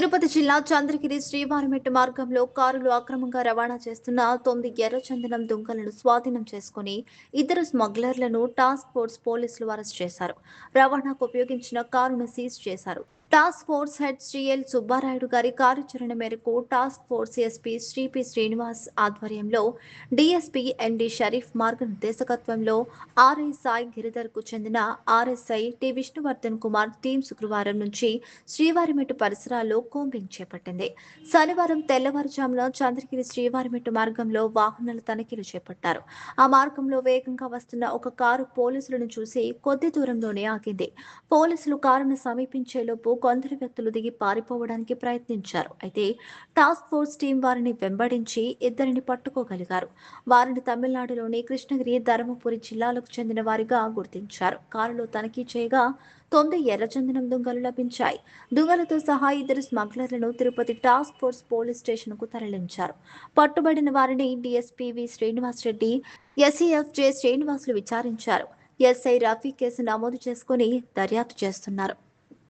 తిరుపతి జిల్లా చంద్రగిరి శ్రీవారిమెట్టు మార్గంలో కారులు అక్రమంగా రవాణా చేస్తున్న తొమ్మిది ఎర్రచందనం దుంగలను స్వాధీనం చేసుకుని ఇద్దరు స్మగ్లర్లను టాస్క్ ఫోర్స్ పోలీసులు అరెస్ట్ చేశారు. రవాణాకు ఉపయోగించిన కారును సీజ్ చేశారు. Task force head Shri L Subbarayudu గారి కార్యాచరణ మేరకు task force SP Shri P Srinivas ఆధ్వర్యంలో డిఎస్పీ ఎన్డి షరీఫ్ మార్గనిర్దేశకత్వంలో ఆర్ఐ సాయి గిరిధర్కు చెందిన RSI T Vishnuvardhan Kumar team శుక్రవారం నుంచి శ్రీవారిమెట్టు పరిసరాల్లో కోంబింగ్ చేపట్టింది. శనివారం తెల్లవారుజామున చంద్రగిరి శ్రీవారిమెట్టు మార్గంలో వాహనాల తనిఖీలు చేపట్టారు. ఆ మార్గంలో వేగంగా వస్తున్న ఒక కారు పోలీసులను చూసి కొద్ది దూరంలోనే ఆగింది. పోలీసులు కారును సమీపించేలోపు కొందరు వ్యక్తులు దిగి పారిపోవడానికి ప్రయత్నించారు. అయితే టాస్క్ ఫోర్స్ టీం వారిని వెంబడించి ఇద్దరిని పట్టుకోగలిగారు. వారిని తమిళనాడులోని కృష్ణగిరి ధర్మపురి జిల్లాలకు చెందిన వారిగా గుర్తించారు. కారులో తనిఖీ చేయగా తొమ్మిది ఎర్రచందనం దుంగలు లభించాయి. దుంగలతో సహా ఇద్దరు స్మగ్లర్లను తిరుపతి టాస్క్ ఫోర్స్ పోలీస్ స్టేషన్కు తరలించారు. పట్టుబడిన వారిని DSP V Srinivas Reddy SEF J Srinivasulu విచారించారు. ఎస్ఐ రఫీ కేసు నమోదు చేసుకుని దర్యాప్తు చేస్తున్నారు.